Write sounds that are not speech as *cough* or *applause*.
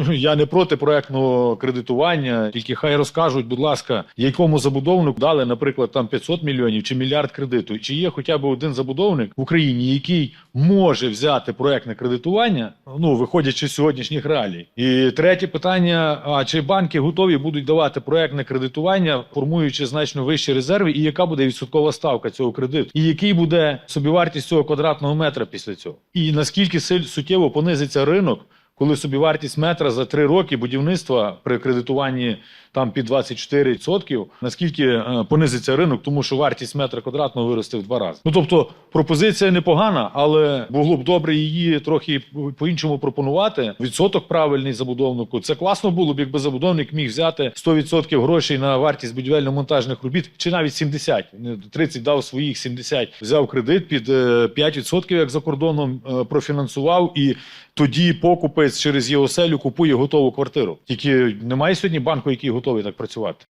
*laughs* Я не проти проектного кредитування, тільки хай розкажуть, будь ласка, якому забудовнику дали, наприклад, там 500 мільйонів чи мільярд кредиту. Чи є хоча б один забудовник в Україні, який може взяти проектне кредитування, ну виходячи з сьогоднішніх реалій. І третє питання: а чи банки готові будуть давати проектне кредитування, формуючи значно вищі резерви, і яка буде відсоткова ставка цього кредиту, і який буде собівартість цього квадратного метра після цього, і наскільки суттєво понизиться ринок, коли собівартість метра за три роки будівництва при кредитуванні там під 24%, наскільки е, понизиться ринок, тому що вартість метра квадратного виросте в два рази. Ну тобто пропозиція непогана, але було б добре її трохи по-іншому пропонувати. Відсоток правильний забудовнику. Це класно було б, якби забудовник міг взяти 100% грошей на вартість будівельно-монтажних робіт, чи навіть 70. 30 дав своїх 70, взяв кредит під е, 5%, як за кордоном е, профінансував і. Тоді покупець через ЄОСЕЛю купує готову квартиру. Тільки немає сьогодні банку, який готовий так працювати.